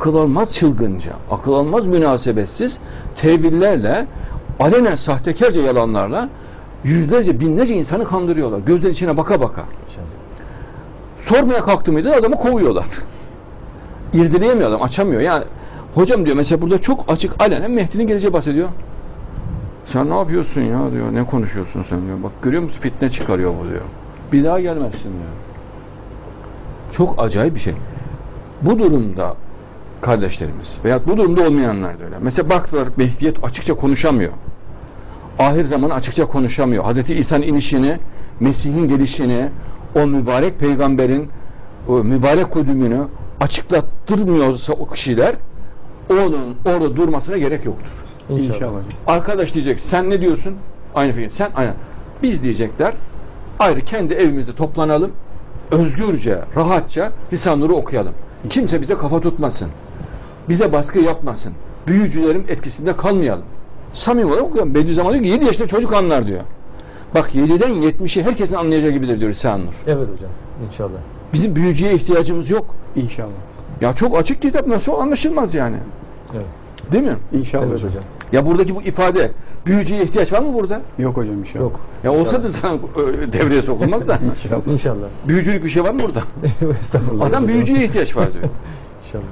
akıl almaz çılgınca, akıl almaz münasebetsiz tevillerle, alenen sahtekarca yalanlarla yüzlerce, binlerce insanı kandırıyorlar. Gözler içine baka baka. Sormaya kalktı mıydı adamı kovuyorlar. İrdeleyemiyor adam, açamıyor. Yani hocam diyor mesela burada çok açık alenen Mehdi'nin geleceği bahsediyor. Sen ne yapıyorsun ya diyor. Ne konuşuyorsun sen diyor. Bak görüyor musun fitne çıkarıyor bu diyor. Bir daha gelmezsin diyor. Çok acayip bir şey. Bu durumda kardeşlerimiz veya bu durumda olmayanlar da öyle. Mesela baktılar Mehdiyet açıkça konuşamıyor. Ahir zaman açıkça konuşamıyor. Hazreti İsa'nın inişini, Mesih'in gelişini, o mübarek peygamberin o mübarek kudümünü açıklattırmıyorsa o kişiler onun orada durmasına gerek yoktur. İnşallah. İnşallah. Arkadaş diyecek sen ne diyorsun? Aynı fikir. Sen aynen. Biz diyecekler ayrı kendi evimizde toplanalım. Özgürce, rahatça Lisan Nur'u okuyalım. Kimse bize kafa tutmasın. Bize baskı yapmasın. Büyücülerin etkisinde kalmayalım. Samimi olarak okuyalım. Bediüzzaman diyor ki 7 yaşında çocuk anlar diyor. Bak 7'den 70'i herkesin anlayacağı gibidir diyor Lisan Nur. Evet hocam. İnşallah. Bizim büyücüye ihtiyacımız yok. İnşallah. Ya çok açık kitap nasıl anlaşılmaz yani. Evet. Değil mi? İnşallah Evet hocam. hocam. Ya buradaki bu ifade büyücüye ihtiyaç var mı burada? Yok hocam inşallah. Yok. Ya olsa da sana e, devreye sokulmaz da. İnşallah. İnşallah. Büyücülük bir şey var mı burada? Estağfurullah. Adam büyücüye ihtiyaç var diyor. İnşallah.